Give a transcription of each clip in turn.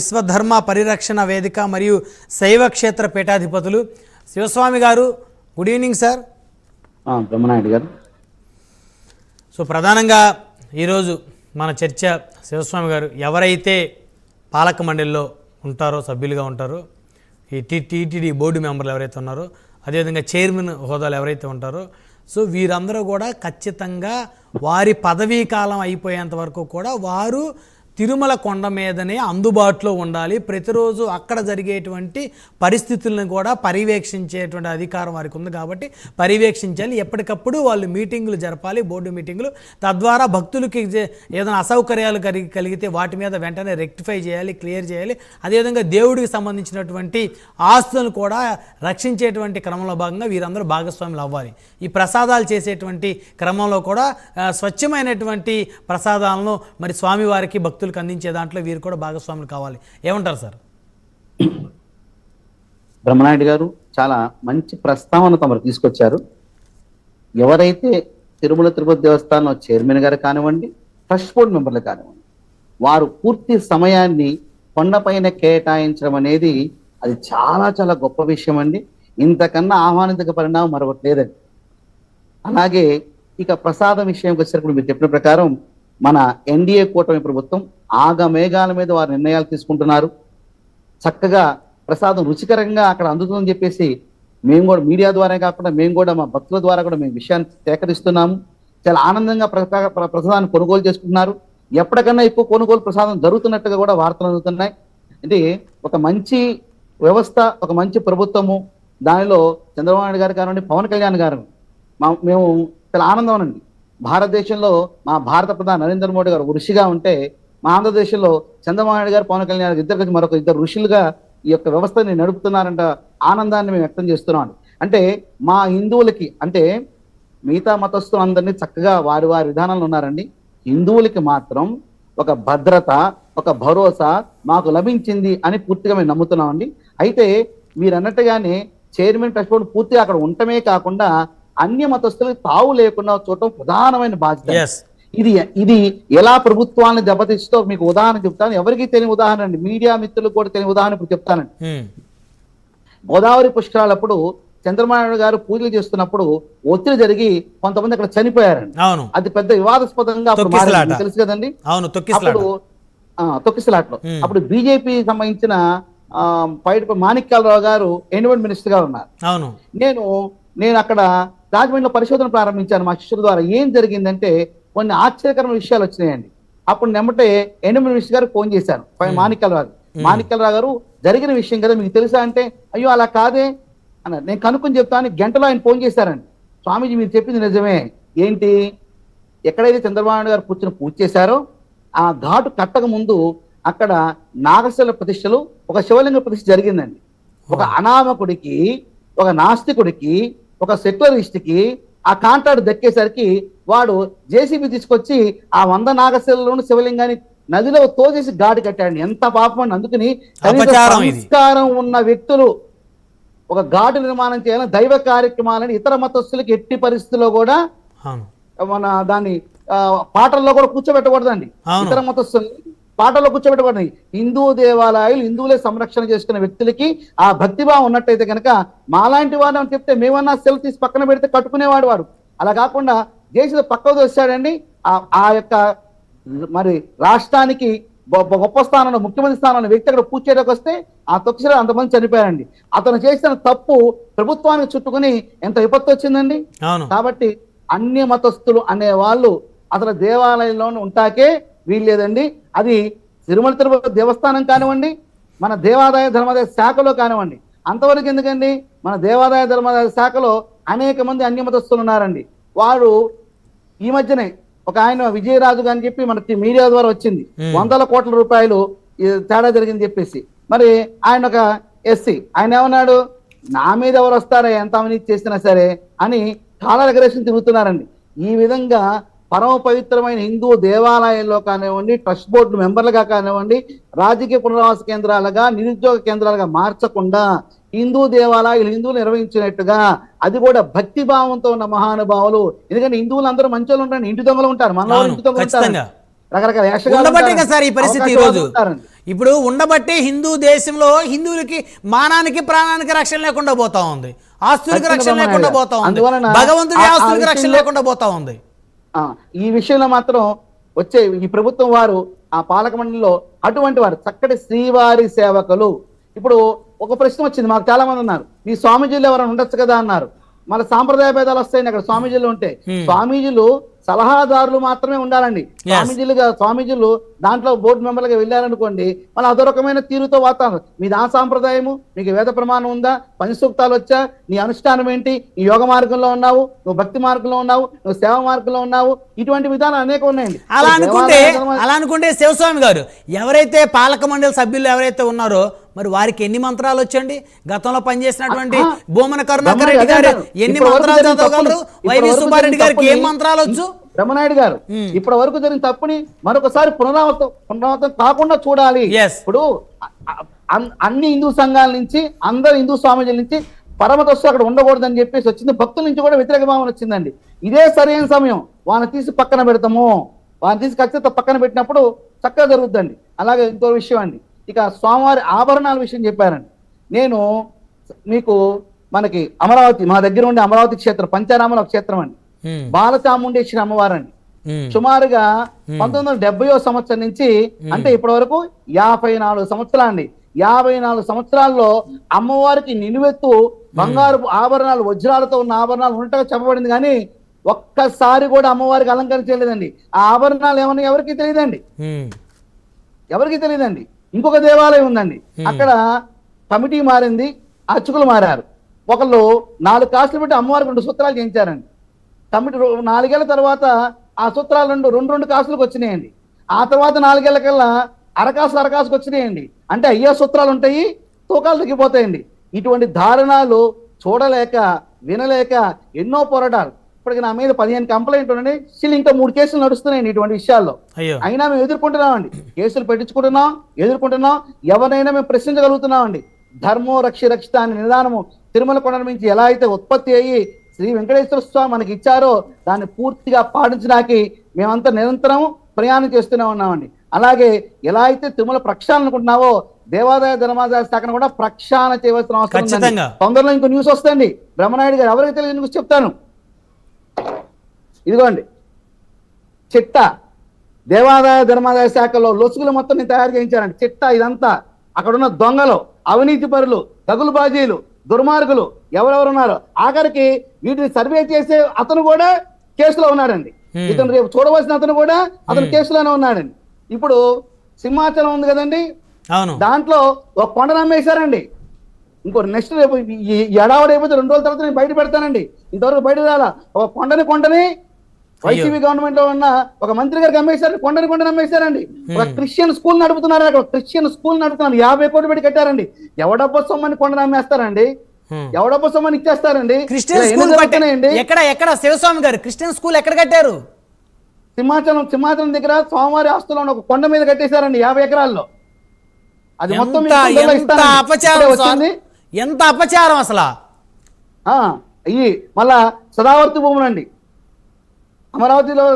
విశ్వధర్మ పరిరక్షణ వేదిక మరియు శైవ క్షేత్ర పీఠాధిపతులు. శివస్వామి గారు గుడ్ ఈవినింగ్ సార్ బ్రహ్మనాయుడు గారు. సో ప్రధానంగా ఈరోజు మన చర్చ శివస్వామి గారు ఎవరైతే పాలక మండలిలో ఉంటారో సభ్యులుగా ఉంటారో ఈ టీటీడీ బోర్డు మెంబర్లు ఎవరైతే ఉన్నారో అదేవిధంగా చైర్మన్ హోదాలు ఎవరైతే ఉంటారో సో వీరందరూ కూడా ఖచ్చితంగా వారి పదవీ కాలం అయిపోయేంత వరకు కూడా వారు తిరుమల కొండ మీదనే అందుబాటులో ఉండాలి. ప్రతిరోజు అక్కడ జరిగేటువంటి పరిస్థితులను కూడా పర్యవేక్షించేటువంటి అధికారం వారికి ఉంది కాబట్టి పర్యవేక్షించాలి. ఎప్పటికప్పుడు వాళ్ళు మీటింగులు జరపాలి బోర్డు మీటింగులు. తద్వారా భక్తులకి ఏదైనా అసౌకర్యాలు కలిగి కలిగితే వాటి మీద వెంటనే రెక్టిఫై చేయాలి క్లియర్ చేయాలి. అదేవిధంగా దేవుడికి సంబంధించినటువంటి ఆస్తులను కూడా రక్షించేటువంటి క్రమంలో భాగంగా వీరందరూ భాగస్వాములు అవ్వాలి. ఈ ప్రసాదాలు చేసేటువంటి క్రమంలో కూడా స్వచ్ఛమైనటువంటి ప్రసాదాలను మరి స్వామివారికి భక్తులకు అందించే దాంట్లో వీరు కూడా భాగస్వాములు కావాలి. ఏమంటారు సార్? బ్రహ్మనాయుడు గారు చాలా మంచి ప్రస్తావన తమరు తీసుకొచ్చారు. ఎవరైతే తిరుమల తిరుపతి దేవస్థానం చైర్మన్ గారు కానివ్వండి ట్రస్ట్ బోర్డు మెంబర్లు కానివ్వండి వారు పూర్తి సమయాన్ని కొండపైన కేటాయించడం అనేది అది చాలా చాలా గొప్ప విషయం అండి. ఇంతకన్నా ఆహ్వానించక పరిణామం మరొకటి లేదండి. అలాగే ఇక ప్రసాదం విషయంకి వచ్చినప్పుడు మీరు చెప్పిన ప్రకారం మన ఎన్డీఏ కూటమి ప్రభుత్వం ఆగమేఘాల మీద వారు నిర్ణయాలు తీసుకుంటున్నారు. చక్కగా ప్రసాదం రుచికరంగా అక్కడ అందుతుందని చెప్పేసి మేము కూడా మీడియా ద్వారా కాకుండా మేము కూడా మా భక్తుల ద్వారా కూడా మేము విషయాన్ని సేకరిస్తున్నాము. చాలా ఆనందంగా ప్ర- ప్రసాదాన్ని కొనుగోలు చేసుకుంటున్నారు. ఎప్పటికన్నా ఎక్కువ కొనుగోలు ప్రసాదం జరుగుతున్నట్టుగా కూడా వార్తలు అందుతున్నాయి. అంటే ఒక మంచి వ్యవస్థ ఒక మంచి ప్రభుత్వము దానిలో చంద్రబాబు నాయుడు గారు కానివ్వండి పవన్ కళ్యాణ్ గారు మా మేము చాలా ఆనందం అండి భారతదేశంలో మా భారత ప్రధాని నరేంద్ర మోడీ గారు ఋషిగా ఉంటే మా ఆంధ్రదేశంలో చంద్రబాబు నాయుడు గారు పవన్ కళ్యాణ్ గారు ఇద్దరు కలిసి మరొక ఇద్దరు ఋషులుగా ఈ యొక్క వ్యవస్థని నడుపుతున్నారంట ఆనందాన్ని మేము వ్యక్తం చేస్తున్నాం అంటే మా హిందువులకి అంటే మిగతా మతస్థులు అందరినీ చక్కగా వారి వారి విధానాలు ఉన్నారండి. హిందువులకి మాత్రం ఒక భద్రత ఒక భరోసా మాకు లభించింది అని పూర్తిగా మేము నమ్ముతున్నామండి అయితే మీరు అన్నట్టుగానే చైర్మన్ ట్రస్ట్ బోర్డు పూర్తిగా అక్కడ ఉండటమే కాకుండా అన్య మతస్థులకు తావు లేకుండా చూడటం ప్రధానమైన బాధ్యత. ఇది ఇది ఎలా ప్రభుత్వాన్ని దెబ్బతీస్తో మీకు ఉదాహరణ చెప్తాను. ఎవరికి తెలియని ఉదాహరణ అండి. మీడియా మిత్రులకు కూడా తెలియని ఉదాహరణ ఇప్పుడు చెప్తానండి. గోదావరి పుష్కరాలప్పుడు చంద్రబాబు గారు పూజలు చేస్తున్నప్పుడు ఒత్తిడి జరిగి కొంతమంది అక్కడ చనిపోయారండి. అవును. అది పెద్ద వివాదాస్పదంగా తెలుసు కదండి? అప్పుడు ఆ, తొక్కిసలాట్లో. Hmm. అప్పుడు బీజేపీ సంబంధించిన ఆ, పైడి మాణిక్యాలరావు గారు ఎన్విరాన్మెంట్ మినిస్టర్గా ఉన్నారు. నేను నేను అక్కడ రాజమండ్రిలో పరిశోధన ప్రారంభించాను మా శిష్యుల ద్వారా. ఏం జరిగిందంటే కొన్ని ఆశ్చర్యకరమైన విషయాలు వచ్చినాయండి. అప్పుడు నెమ్మటే ఎన్విరాన్మెంట్ మినిస్టర్ గారు ఫోన్ చేశాను పై మాణిక్యాలరావు గారు. జరిగిన విషయం కదా మీకు తెలుసా అంటే అయ్యో అలా కాదే అన్నారు. నేను కనుక్కొని చెప్తాను గంటలో ఆయన ఫోన్ చేశారండి. స్వామీజీ మీరు చెప్పింది నిజమే. ఏంటి? ఎక్కడైతే చంద్రబాబు నాయుడు గారు కూర్చొని పూజ చేశారో ఆ ఘాటు కట్టక ముందు అక్కడ నాగశిల ప్రతిష్టలు ఒక శివలింగ ప్రతిష్ఠ జరిగిందండి. ఒక అనామకుడికి ఒక నాస్తికుడికి ఒక సెక్యులరిస్ట్కి ఆ కాంట్రాక్ట్ దక్కేసరికి వాడు జేసీబీ తీసుకొచ్చి ఆ వంద నాగశిలలోని శివలింగాన్ని నదిలో తోచేసి గాడి కట్టాడు ఎంత పాపం అండి అందుకని. సంస్కారం ఉన్న వ్యక్తులు ఒక ఘాటు నిర్మాణం చేయాలని దైవ కార్యక్రమాలని ఇతర మతస్థులకి ఎట్టి పరిస్థితుల్లో కూడా మన దాన్ని పాటల్లో కూడా కూర్చోబెట్టకూడదండి. ఇతర మతస్థుల్ని పాటల్లో కూర్చోబెట్టకూడదు హిందూ దేవాలయాలు హిందువులే సంరక్షణ చేసుకునే వ్యక్తులకి ఆ భక్తిభావం ఉన్నట్టయితే కనుక మాలాంటి వాడు అని చెప్తే మేమన్నా సెల్ తీసి పక్కన పెడితే కట్టుకునేవాడు వాడు. అలా కాకుండా దేశం పక్కకు వచ్చాడండి ఆ యొక్క మరి రాష్ట్రానికి గొప్ప స్థానంలో ముఖ్యమంత్రి స్థానంలో వ్యక్తి అక్కడ చేయడానికి వస్తే ఆ తొక్కిసలో అంతమంది చనిపోయారండి. అతను చేసిన తప్పు ప్రభుత్వానికి చుట్టుకుని ఎంత విపత్తు వచ్చిందండి? కాబట్టి అన్య మతస్థులు అనే వాళ్ళు అసలు దేవాలయంలోనే ఉంటాకే వీల్లేదండి అది తిరుమల తిరుపతి దేవస్థానం కానివ్వండి మన దేవాదాయ ధర్మాదాయ శాఖలో కానివ్వండి. అంతవరకు ఎందుకండి? మన దేవాదాయ ధర్మాదాయ శాఖలో అనేక మంది అన్య మతస్థులు ఉన్నారండి. వారు ఈ మధ్యనే ఒక ఆయన విజయరాజు అని చెప్పి మనకి మీడియా ద్వారా వచ్చింది. వందల కోట్ల రూపాయలు తేడా జరిగింది చెప్పేసి. మరి ఆయన ఒక ఎస్సీ. ఆయన ఏమన్నాడు? నా మీద ఎవరు వస్తారా? ఎంత అవినీతి చేసినా సరే అని కాలర్ ఎగరేషన్ తిరుగుతున్నారండి. ఈ విధంగా పరమ పవిత్రమైన హిందూ దేవాలయాల్లో కానివ్వండి ట్రస్ట్ బోర్డు మెంబర్లుగా కానివ్వండి రాజకీయ పునరావాస కేంద్రాలుగా నిరుద్యోగ కేంద్రాలుగా మార్చకుండా హిందూ దేవాలయాలు హిందువులు నిర్వహించినట్టుగా అది కూడా భక్తి భావంతో ఉన్న మహానుభావులు ఎందుకంటే హిందువులు అందరూ మంచి వాళ్ళు ఉంటారు ఇంటి దొంగలు ఉంటారు మన ఇంటి దొంగలు ఉంటారు. రకరకాల ఉండబట్టే సార్ ఈ పరిస్థితి. ఇప్పుడు ఉండబట్టి హిందూ దేశంలో హిందువులకి మానానికి ప్రాణానికి రక్షణ లేకుండా పోతా ఉంది ఆస్తులకు రక్షణ లేకుండా. పోతా ఉంది భగవంతుడి ఆస్తులకు రక్షణ లేకుండా పోతా ఉంది ఈ విషయంలో మాత్రం వచ్చే ఈ ప్రభుత్వం వారు ఆ పాలక మండలిలో అటువంటి వారు చక్కటి శ్రీవారి సేవకులు. ఇప్పుడు ఒక ప్రశ్న వచ్చింది మాకు చాలా మంది ఉన్నారు. మీ స్వామీజీలు ఎవరైనా ఉండొచ్చు కదా అన్నారు. మన సాంప్రదాయ భేదాలు వస్తాయండి అక్కడ స్వామీజీలు ఉంటే. స్వామీజీలు సలహాదారులు మాత్రమే ఉండాలండి. స్వామీజీలుగా స్వామీజీలు దాంట్లో బోర్డు మెంబర్లుగా వెళ్ళారనుకోండి మళ్ళీ అదో రకమైన తీరుతో వాతావరణం. మీది ఆ సాంప్రదాయము మీకు వేద ప్రమాణం ఉందా పంచసూక్తాలు వచ్చా నీ అనుష్ఠానం ఏంటి నీ యోగ మార్గంలో ఉన్నావు నువ్వు భక్తి మార్గంలో ఉన్నావు నువ్వు సేవ మార్గంలో ఉన్నావు ఇటువంటి విధానాలు అనేక ఉన్నాయండి. అలా అనుకుంటే అలా అనుకుంటే శివస్వామి గారు ఎవరైతే పాలక మండలి సభ్యులు ఎవరైతే ఉన్నారో మరి వారికి ఎన్ని మంత్రాలు వచ్చండి? గతంలో పనిచేసినటువంటి భూమన కరుణాకర్ రెడ్డి గారు ఎన్ని మంత్రాలు చదవగలరు? వైవి సుబ్బారెడ్డి గారికి ఏం మంత్రాలు వచ్చు? బ్రహ్మనాయుడు గారు. ఇప్పటి వరకు జరిగిన తప్పుని మరొకసారి పునరావృతం పునరావృతం కాకుండా చూడాలి. ఇప్పుడు అన్- అన్ని హిందూ సంఘాల నుంచి అందరు హిందూ స్వామీజీల నుంచి పరమతస్సు అక్కడ ఉండకూడదని చెప్పేసి వచ్చింది. భక్తుల నుంచి కూడా వ్యతిరేక భావన వచ్చిందండి. ఇదే సరైన సమయం. వాళ్ళని తీసి పక్కన పెడతాము. వాళ్ళని తీసి ఖచ్చితంగా పక్కన పెట్టినప్పుడు చక్కగా జరుగుద్దండి. అలాగే ఇంకో విషయం అండి. ఇక స్వామివారి ఆభరణాల విషయం చెప్పారండి. నేను మీకు మనకి అమరావతి మా దగ్గర ఉండే అమరావతి క్షేత్రం పంచారామల క్షేత్రం అండి. బాలచాముండేశ్వరి అమ్మవారండి. ఉమ్, సుమారుగా పంతొమ్మిది వందల సంవత్సరం నుంచి అంటే ఇప్పటి వరకు యాభై నాలుగు సంవత్సరాలండి యాభై నాలుగు సంవత్సరాల్లో అమ్మవారికి నిలువెత్తు బంగారు ఆభరణాలు వజ్రాలతో ఉన్న ఆభరణాలు ఉన్నట్టుగా చెప్పబడింది కానీ ఒక్కసారి కూడా అమ్మవారికి అలంకరించలేదండి ఆ ఆభరణాలు ఏమన్నా ఎవరికి తెలియదండి. ఎవరికి తెలియదండి. ఇంకొక దేవాలయం ఉందండి. అక్కడ కమిటీ మారింది అర్చకులు మారారు. ఒకళ్ళు నాలుగు కాసులు పెట్టి అమ్మవారికి రెండు సూత్రాలు చేయించారండి. కమిటీ నాలుగేళ్ళ తర్వాత ఆ సూత్రాలు రెండు రెండు రెండు కాసులకు వచ్చినాయండి. ఆ తర్వాత నాలుగేళ్ళ కల్లా అరకాసు అరకాసుకు వచ్చినాయండి. అంటే అయ్యే సూత్రాలు ఉంటాయి తూకాలు తగ్గిపోతాయండి. ఇటువంటి దారుణాలు చూడలేక వినలేక ఎన్నో పోరాటాలు. ఇప్పటికి నా మీద పదిహేను కంప్లైంట్ ఉన్నాయి. స్టిల్ ఇంకా మూడు కేసులు నడుస్తున్నాయండి ఇటువంటి విషయాల్లో. అయినా మేము ఎదుర్కొంటున్నామండి. కేసులు పెట్టించుకుంటున్నాం ఎదుర్కొంటున్నాం. ఎవరినైనా మేము ప్రశ్నించగలుగుతున్నామండి. ధర్మో రక్షి రక్షిత అనే నిదానము తిరుమల కొండ నుంచి ఎలా అయితే ఉత్పత్తి అయ్యి శ్రీ వెంకటేశ్వర స్వామి మనకి ఇచ్చారో దాన్ని పూర్తిగా పాటించడానికి మేమంతా నిరంతరం ప్రయాణం చేస్తూనే ఉన్నామండి. అలాగే ఎలా అయితే తిరుమల ప్రక్షాళన అనుకుంటున్నావో దేవాదాయ ధర్మాదాయ శాఖను కూడా ప్రక్షాళన చేయవలసిన అవసరం. తొందరలో ఇంకో న్యూస్ వస్తుంది బ్రహ్మనాయుడు గారు ఎవరికి తెలియదు న్యూస్ చెప్తాను. ఇదిగోండి. చిట్ట. దేవాదాయ ధర్మాదాయ శాఖలో లొసుగులు మొత్తం నేను తయారు చేయించానండి. చిట్ట ఇదంతా. అక్కడ ఉన్న దొంగలు అవినీతి పరులు తగులు బాజీలు దుర్మార్గులు ఎవరెవరు ఉన్నారో ఆఖరికి వీటిని సర్వే చేసే అతను కూడా కేసులో ఉన్నాడండి. ఇతను రేపు చూడవలసిన అతను కూడా అతను కేసులోనే ఉన్నాడండి. ఇప్పుడు సింహాచలం ఉంది కదండి. దాంట్లో ఒక కొండ నమ్మేశారండి. ఇంకో నెక్స్ట్ రేపు ఈ ఈ ఎడావడి అయిపోతే రెండు రోజుల తర్వాత నేను బయట పెడతానండి. ఇంతవరకు బయట రాలా. ఒక కొండని కొండని వైసీపీ గవర్నమెంట్లో ఉన్న ఒక మంత్రి గారికి అమ్మేశారు కొండని కొండని అమ్మేశారండి. ఒక క్రిస్టియన్ స్కూల్ నడుపుతున్నారు అక్కడ క్రిస్టియన్ స్కూల్ నడుపుతున్నారు. యాభై కోట్లు పెట్టి కట్టారండి. ఎవడబ్బ సొమ్మని కొండని అమ్మేస్తారండి? ఉమ్. ఎవడబ్బ సొమ్మని ఇచ్చేస్తారండి? ఎక్కడ ఎక్కడ శివస్వామి గారు? క్రిస్టియన్ స్కూల్ ఎక్కడ కట్టారు? సింహాచలం సింహాచలం దగ్గర స్వామివారి ఆస్తులో ఉన్న ఒక కొండ మీద కట్టేశారండి యాభై ఎకరాల్లో. అది మొత్తం ఎంత. అపచారం అసలు? ఆ, ఈ మళ్ళా సదావర్తి భూములు అండి అమరావతిలో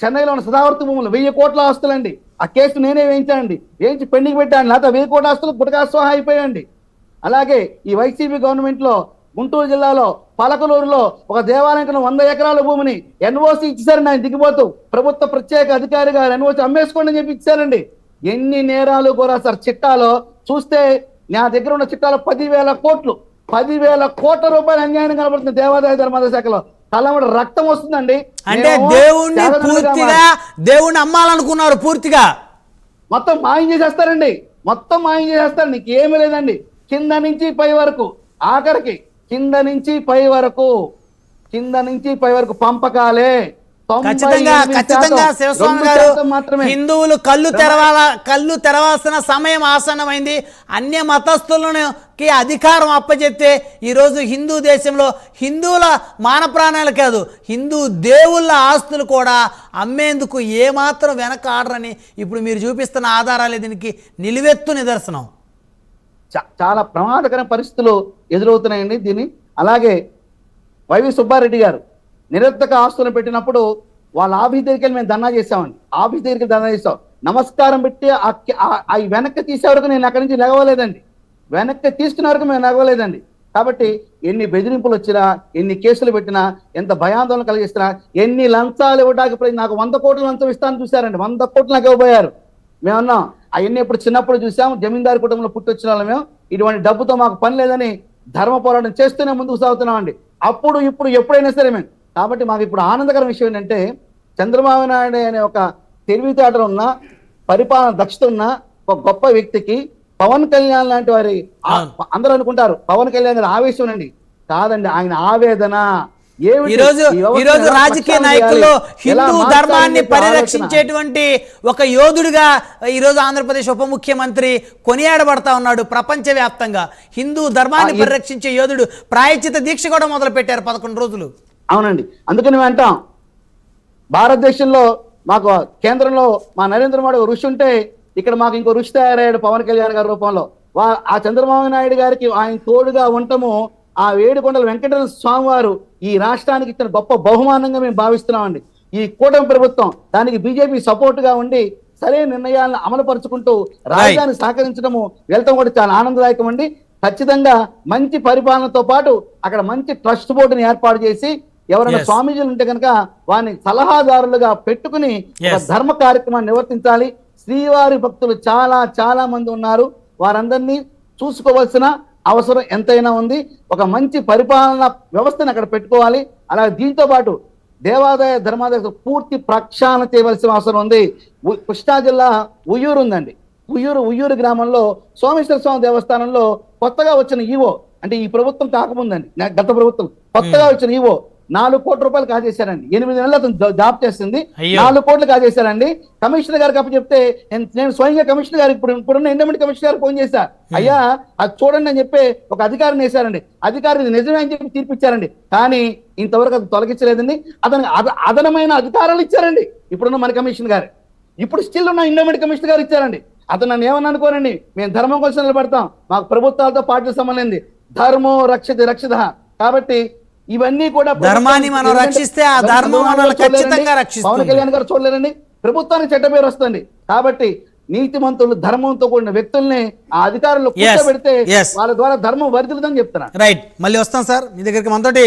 చెన్నైలో ఉన్న సదావర్తి భూములు వెయ్యి కోట్ల ఆస్తులండి. ఆ కేసు నేనే వేయించానండి. వేయించి పెండింగ్ పెట్టాను లేకపోతే వెయ్యి కోట్ల ఆస్తులు గుటకాస్వాహ అయిపోయాయండి. అలాగే ఈ వైసీపీ గవర్నమెంట్లో గుంటూరు జిల్లాలో పలకలూరులో ఒక దేవాలయం వంద ఎకరాల భూమిని ఎన్ఓసి ఇచ్చేసారండి ఆయన దిగిపోతూ ప్రభుత్వ ప్రత్యేక అధికారిగా ఎన్ఓసి అమ్మేసుకోండి అని చెప్పి ఇచ్చారండి. ఎన్ని నేరాలు కూడా సార్ చిట్టాలో చూస్తే నా దగ్గర ఉన్న చిట్టాలో పదివేల కోట్లు. పదివేల కోట్ల రూపాయలు అన్యాయం కనబడుతుంది దేవాదాయ ధర్మాదాయ శాఖలో. కళ్ళమడ రక్తం వస్తుందండి. అంటే దేవుణ్ణి పూర్తిగా దేవుణ్ణి అమ్మాలనుకున్నారు పూర్తిగా. మొత్తం మాయం చేసేస్తారండి. మొత్తం మాయం చేసేస్తారు. నీకు ఏమీ లేదండి. కింద నుంచి పై వరకు ఆఖరికి కింద నుంచి పై వరకు కింద నుంచి పై వరకు పంపకాలే. ఖచ్చితంగా ఖచ్చితంగా శివస్వామి గారు హిందువులు కళ్ళు తెరవాల కళ్ళు తెరవాల్సిన సమయం ఆసన్నమైంది. అన్య మతస్థులకి అధికారం అప్పచెప్తే ఈరోజు హిందూ దేశంలో హిందువుల మాన ప్రాణాలు కాదు హిందూ దేవుళ్ళ ఆస్తులు కూడా అమ్మేందుకు ఏమాత్రం వెనక ఆడరని ఇప్పుడు మీరు చూపిస్తున్న ఆధారాలే దీనికి నిలువెత్తు నిదర్శనం. చా- చాలా ప్రమాదకర పరిస్థితులు ఎదురవుతున్నాయండి దీన్ని. అలాగే వైవి సుబ్బారెడ్డి గారు నిరర్థక ఆస్తులను పెట్టినప్పుడు వాళ్ళ ఆఫీస్ దగ్గరికి వెళ్ళి మేము ధర్నా చేసామండి ఆఫీస్ దగ్గరికి ధర్నా చేసాం నమస్కారం పెట్టి ఆ వెనక్కి తీసే వరకు నేను అక్కడి నుంచి లెగవలేదండి వెనక్కి తీసుకునే వరకు మేము లెగవలేదండి కాబట్టి ఎన్ని బెదిరింపులు వచ్చినా ఎన్ని కేసులు పెట్టినా ఎంత భయాందోళన కలిగిస్తున్నా ఎన్ని లంచాలు ఇవ్వడానికి నాకు వంద కోట్లు లంచం ఇస్తాను చూశారండి. వంద కోట్లు నాకు ఇవ్వబోయారు. మేమన్నాం అవన్నీ ఇప్పుడు చిన్నప్పుడు చూసాం జమీందారు కుటుంబంలో పుట్టొచ్చిన వాళ్ళు మేము. ఇటువంటి డబ్బుతో మాకు పని లేదని ధర్మ పోరాటం చేస్తూనే ముందుకు సాగుతున్నామండి. అప్పుడు ఇప్పుడు ఎప్పుడైనా సరే మేము కాబట్టి మాకు ఇప్పుడు ఆనందకర విషయం ఏంటంటే చంద్రబాబు నాయుడు అనే ఒక తెలివితేటలు ఉన్న పరిపాలన దక్షత ఉన్న ఒక గొప్ప వ్యక్తికి పవన్ కళ్యాణ్ లాంటి వారి అందరూ అనుకుంటారు పవన్ కళ్యాణ్ గారి ఆవేశం అండి కాదండి ఆయన ఆవేదన ఏమిటి? ఈ రోజు ఈ వ్యవస్థను ఈ రోజు ఎలా రాజకీయ నాయకుల్లో హిందూ ధర్మాన్ని. పరిరక్షించేటువంటి ఒక యోధుడిగా ఈ రోజు ఆంధ్రప్రదేశ్ ఉప ముఖ్యమంత్రి కొనియాడబడతా ఉన్నాడు ప్రపంచవ్యాప్తంగా. హిందూ ధర్మాన్ని పరిరక్షించే యోధుడు ప్రాయచిత దీక్ష కూడా మొదలు పెట్టారు పదకొండు రోజులు. అవునండి. అందుకని మేము అంటాం భారతదేశంలో మాకు కేంద్రంలో మా నరేంద్ర మోడీ ఋషి ఉంటే ఇక్కడ మాకు ఇంకో ఋషి తయారయ్యాడు పవన్ కళ్యాణ్ గారి రూపంలో. వా ఆ చంద్రబాబు నాయుడు గారికి ఆయన తోడుగా ఉండటము ఆ వేడుకొండల వెంకటేశ్వర స్వామి వారు ఈ రాష్ట్రానికి ఇచ్చిన గొప్ప బహుమానంగా మేము భావిస్తున్నామండి. ఈ కూటమి ప్రభుత్వం దానికి బీజేపీ సపోర్ట్గా ఉండి సరైన నిర్ణయాలను అమలుపరుచుకుంటూ రాజధాని సహకరించడము వెళ్తాం కూడా చాలా ఆనందదాయకం అండి ఖచ్చితంగా మంచి పరిపాలనతో పాటు అక్కడ మంచి ట్రస్ట్ బోర్డుని ఏర్పాటు చేసి ఎవరైనా. స్వామీజీలు ఉంటే కనుక వారిని సలహాదారులుగా పెట్టుకుని ఒక. ధర్మ కార్యక్రమాన్ని నిర్వర్తించాలి. శ్రీవారి భక్తులు చాలా చాలా మంది ఉన్నారు. వారందరినీ చూసుకోవాల్సిన అవసరం ఎంతైనా ఉంది. ఒక మంచి పరిపాలన వ్యవస్థను అక్కడ పెట్టుకోవాలి. అలాగే దీంతో పాటు దేవాదాయ ధర్మాదాయ పూర్తి ప్రక్షాళన చేయవలసిన అవసరం ఉంది. కృష్ణా జిల్లా ఉయ్యూరు ఉందండి. ఉయ్యూరు ఉయ్యూరు గ్రామంలో సోమేశ్వర స్వామి దేవస్థానంలో కొత్తగా వచ్చిన ఈవో అంటే ఈ ప్రభుత్వం కాకముందండి గత ప్రభుత్వం కొత్తగా వచ్చిన ఈవో నాలుగు కోట్ల రూపాయలు కాజేశారండి. ఎనిమిది నెలలు అతను జాబ్ చేస్తుంది. నాలుగు కోట్లు కాజేశారండి. కమిషనర్ గారికి అప్పు చెప్తే నేను స్వయంగా కమిషనర్ గారికి ఇప్పుడు ఇప్పుడున్న ఎండమెంట్ కమిషనర్ గారికి ఫోన్ చేశా. అయ్యా అది చూడండి అని చెప్పి ఒక అధికారిని వేశారండి. అధికారి ఇది నిజమే అని చెప్పి తీర్పిచ్చారండి. కానీ ఇంతవరకు అది తొలగించలేదండి. అతనికి అద అదనమైన అధికారాలు ఇచ్చారండి. ఇప్పుడున్న మన కమిషన్ గారు. ఇప్పుడు స్టిల్ ఉన్న ఇండోమెంట్ కమిషనర్ గారు ఇచ్చారండి. అతను నన్ను ఏమన్నా అనుకోనండి మేము ధర్మం కోసం నిలబడతాం. మాకు ప్రభుత్వాలతో పార్టీలు సంబంధం ధర్మో రక్షతి రక్షిత. కాబట్టి ఇవన్నీ కూడా ధర్మాన్ని మనం రక్షిస్తే ఆ ధర్మం మనల్ని ఖచ్చితంగా రక్షిస్తుంది. పవన్ కళ్యాణ్ గారు చూడలేరండి ప్రభుత్వానికి చెడ్డ పేరు వస్తుంది కాబట్టి నీతిమంతులు ధర్మంతో కూడిన వ్యక్తుల్ని ఆ అధికారులు కూర్చోబెడితే yes. వాళ్ళ ద్వారా ధర్మం వరిదిలదని చెప్తున్నా రైట్ మళ్ళీ వస్తాం సార్. మీ దగ్గరికి మనతోటి